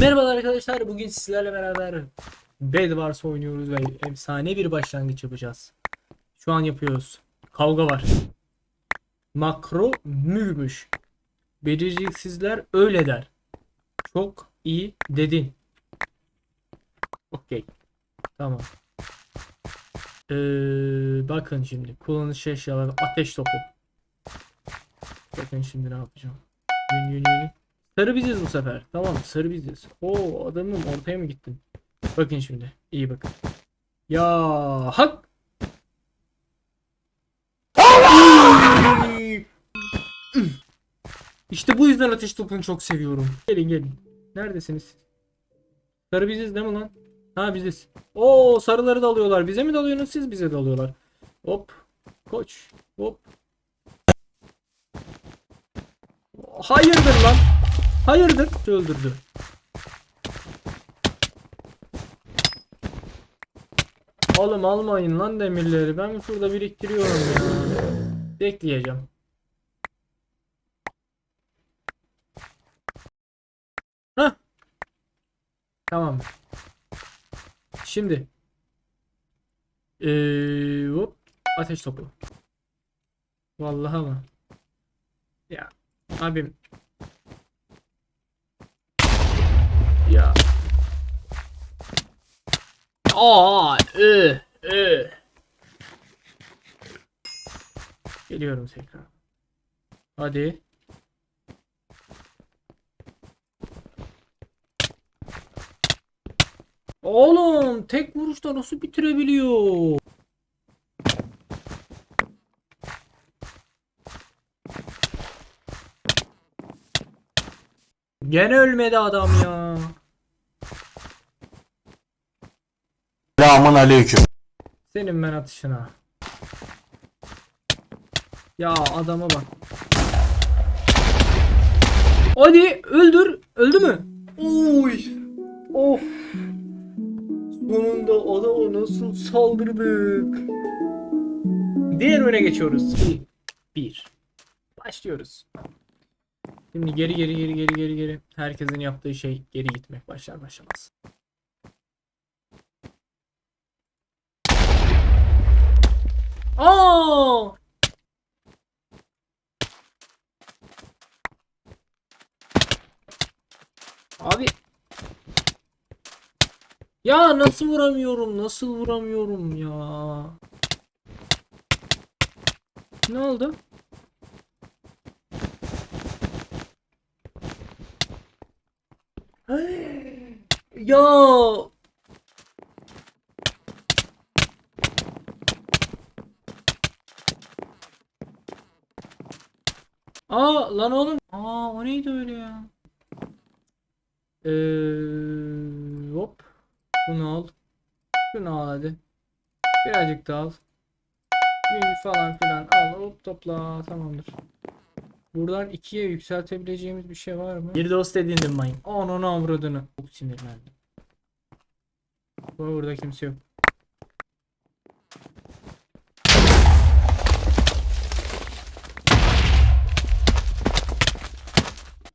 Merhabalar arkadaşlar. Bugün sizlerle beraber Bed Wars oynuyoruz ve efsane bir başlangıç yapacağız. Şu an yapıyoruz. Kavga var. Makro müymüş. Beceriksizler öyle der. Çok iyi dedin. Okey. Tamam. Ee, bakın şimdi kullanış eşyaları ateş topu. Bakın şimdi ne yapacağım. Yün yün yün. Sarı biziz bu sefer. Tamam sarı biziz. Oo adamım ortaya mı gittin? Bakın şimdi. iyi bakın. Ya hak. İşte bu yüzden ateş topunu çok seviyorum. Gelin gelin. Neredesiniz? Sarı biziz değil mi lan? Ha biziz. Oo sarıları da alıyorlar. Bize mi dalıyorsunuz siz bize dalıyorlar. Hop. Koç. Hop. Hayırdır lan? Hayırdır? Öldürdü. Oğlum almayın lan demirleri. Ben şurada biriktiriyorum ya. Bekleyeceğim. Tamam. Şimdi. Ee, hop. Ateş topu. Vallahi ama. Ya abim. Ya. Aa, ı, ı. Geliyorum tekrar. Hadi. Oğlum tek vuruşta nasıl bitirebiliyor? Gene ölmedi adam ya. Selamun aleyküm. Senin ben atışına. Ya adama bak. Hadi öldür. Öldü mü? Oy. Of. Sonunda adama nasıl saldırdık. Diğer oyuna geçiyoruz. 1. Başlıyoruz. Şimdi geri geri geri geri geri geri. Herkesin yaptığı şey geri gitmek başlar başlamaz. Aa! Abi. Ya nasıl vuramıyorum? Nasıl vuramıyorum ya? Ne oldu? Ya Aa lan oğlum. Aa o neydi öyle ya? Ee, hop. Bunu al. Şunu al hadi. Birazcık da al. Bir falan filan al hop topla tamamdır. Buradan ikiye yükseltebileceğimiz bir şey var mı? Bir dost edindim mayın. Ananı avradını. Çok sinirlendim. Burada kimse yok.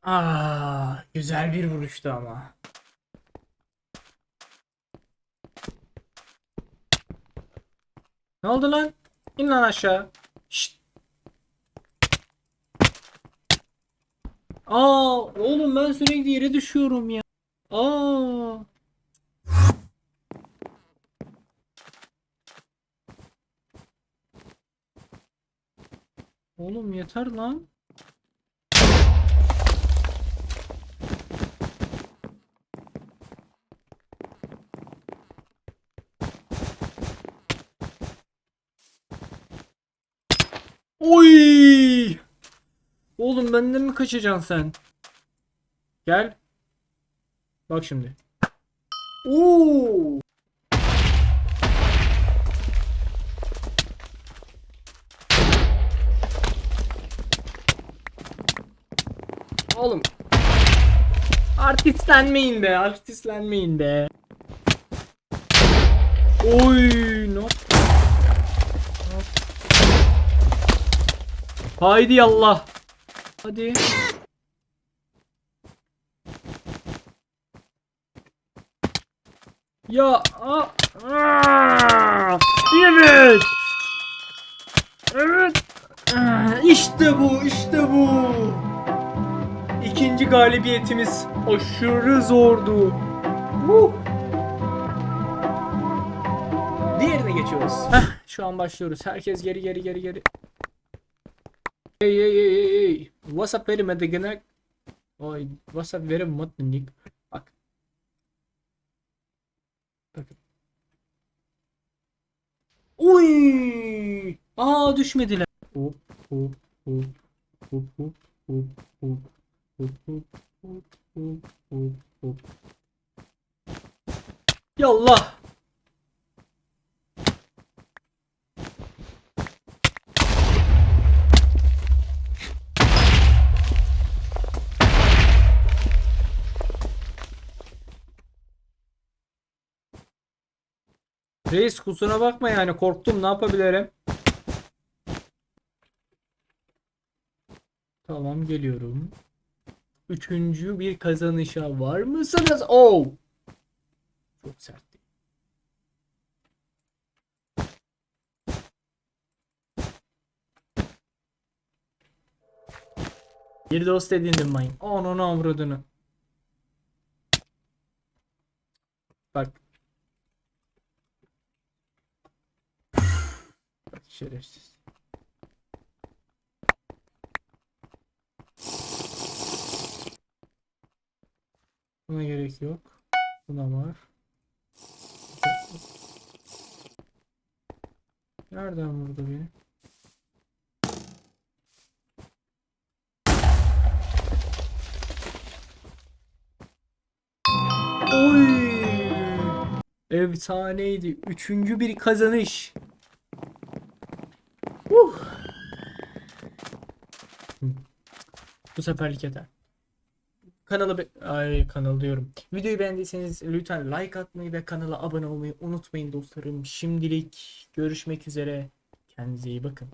Aa, güzel bir vuruştu ama. Ne oldu lan? İn lan aşağı. Şşt. Aa, oğlum ben sürekli yere düşüyorum ya. Aa. Oğlum yeter lan. Oy! Oğlum benden mi kaçacaksın sen? Gel. Bak şimdi. Oo! Oğlum. Artistlenmeyin be, artistlenmeyin be. Oy! Haydi yallah. Hadi. Ya a, aa, evet. Evet. İşte bu, işte bu. İkinci galibiyetimiz aşırı zordu. Huh. Diğerine geçiyoruz. Heh, şu an başlıyoruz. Herkes geri geri geri geri. Hey hey hey hey hey. What's up very medaganak? Oy, what's up very matnik? Bak. Bakın. Uy! Aa düşmediler. Hop hop hop hop hop hop hop hop hop hop hop hop hop. Yallah. Reis kusura bakma yani korktum ne yapabilirim? Tamam geliyorum. Üçüncü bir kazanışa var mısınız? Oh! Çok sert. Bir dost edindim mayın. Onun avradını. Bak. Şerefsiz. Buna gerek yok. Buna var. Nereden vurdu beni? Oy! Efsaneydi. Üçüncü bir kazanış. Uh. Bu seferlik yeter. Kanalı be Ay kanal diyorum. Videoyu beğendiyseniz lütfen like atmayı ve kanala abone olmayı unutmayın dostlarım. Şimdilik görüşmek üzere. Kendinize iyi bakın.